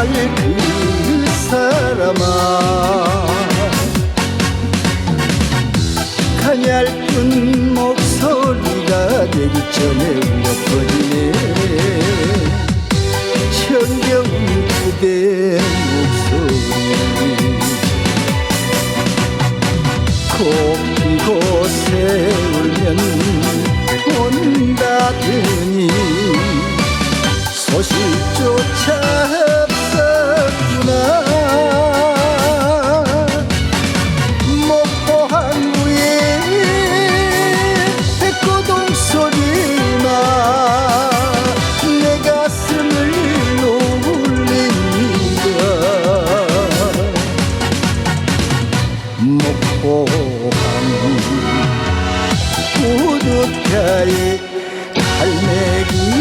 나의 그 사람아. 가냘픈 목소리가 내기 전에 울려퍼지네. 정겨운 그대 목소리 곳곳에 울면 온다더니 소식조차 목포항 우두가에 갈매기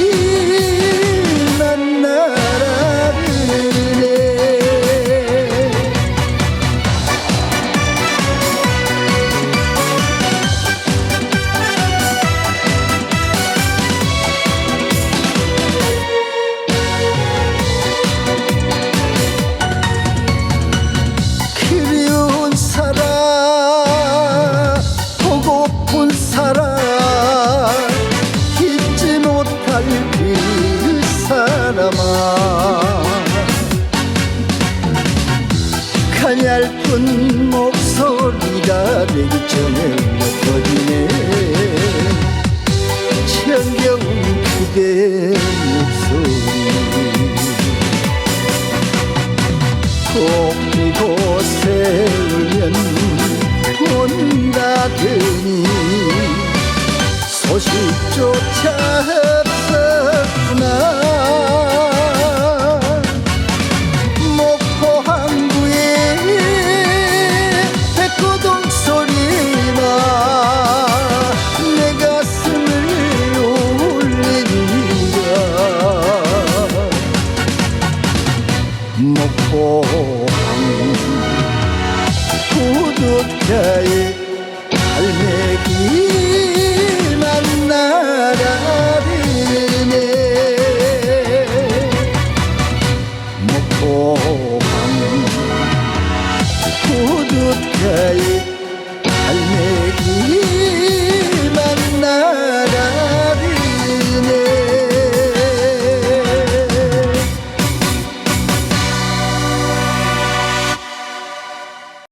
사람아. 가냘픈 목소리가 되기 전에 울려버리네. 정겨운 그대 목소리. 곳곳에 울면 온다더니 구두가에 갈매기 만나라리네. 목포항 구두가에